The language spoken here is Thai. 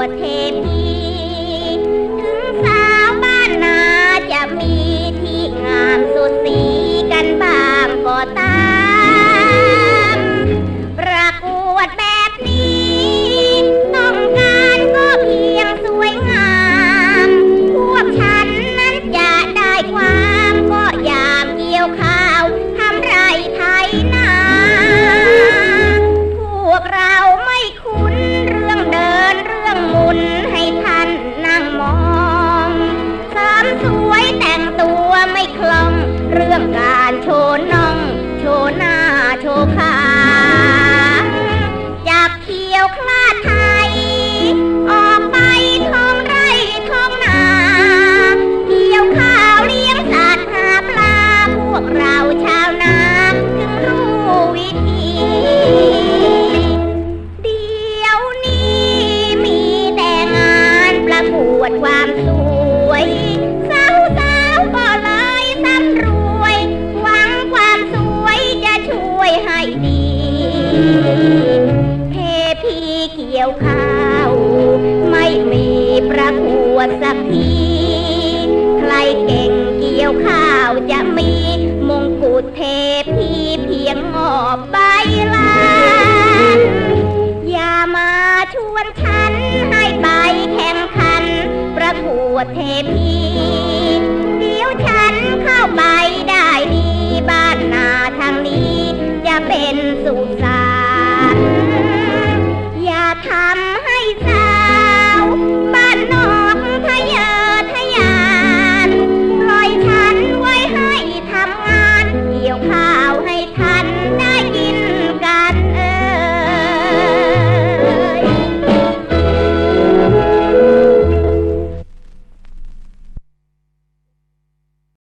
วดเทพี ถึงสาวบ้านนาจะมี ขาจับเขียวคลาดไทย ออกไปท้องไร่ท้องนาเกี่ยวข้าวเลี้ยงสัตว์หาปลา พวกเราชาวนาถึงรู้วิธี เดี๋ยวนี้มีแต่งานประกวดความสวย เทพีเกี่ยวข้าว ไม่มีประกวดสักที ใครเก่งเกี่ยวข้าวจะมีมงกุฎเทพีเพียงงอบใบลานอย่ามาชวนฉันให้ไปแข่งขัน ประกวดเทพี เดี๋ยวฉันเข้าไปได้ดีบ้านนาท